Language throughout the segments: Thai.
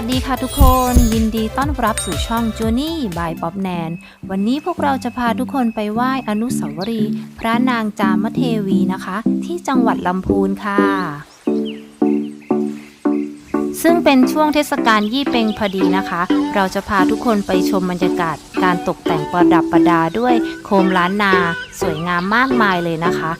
สดีค่ะทุกคน ยินดีต้อนรับสู่ช่องจูนี่บายป๊อบแนน วันนี้พวกเราจะพาทุกคนไปไหว้อนุสาวรีย์พระนางจามเทวีนะคะ ที่จังหวัดลำพูนค่ะ ซึ่งเป็นช่วงเทศกาลยี่เป็งพอดีนะคะ เราจะพาทุกคนไปชมบรรยากาศ การตกแต่งประดับประดาด้วยโคมล้านนา สวยงามมากมายเลยนะคะ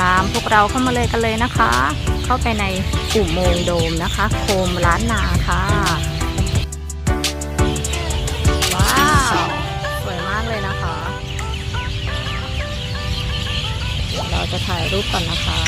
ตามพวกเราเข้ามาเลยกันเลยนะคะ เข้าไปในอุโมงโดมนะคะ โคมล้านนาค่ะ ว้าว สวยมากเลยนะคะ เราจะถ่ายรูปก่อนนะคะ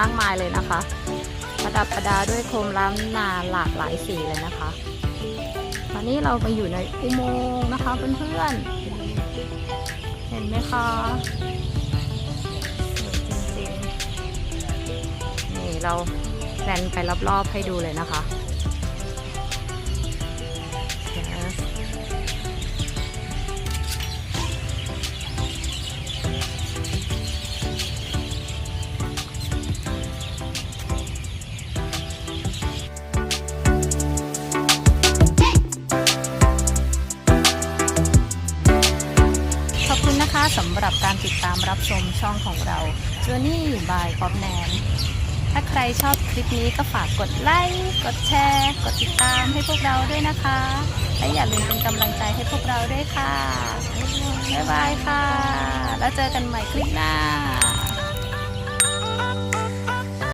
มากมายเลยนะคะ ประดับประดาด้วยโคมล้านนาหลากหลายสีเลยนะคะ ตอนนี้เราไปอยู่ในอุโมงค์นะคะเพื่อนๆ เห็นไหมคะจริงๆ นี่เราแลนไปรอบๆให้ดูเลยนะคะ ขอบคุณนะคะสำหรับการติดตามรับชมช่องของเรา Journey by p o p n a n ถ้าใครชอบคลิปนี้ก็ฝากกดไลค์กดแชร์ กดติดตามให้พวกเราด้วยนะคะ และอย่าลืมเป็นกำลังใจให้พวกเราด้วยค่ะ บ๊ายบายค่ะ แล้วเจอกันใหม่คลิปหน้า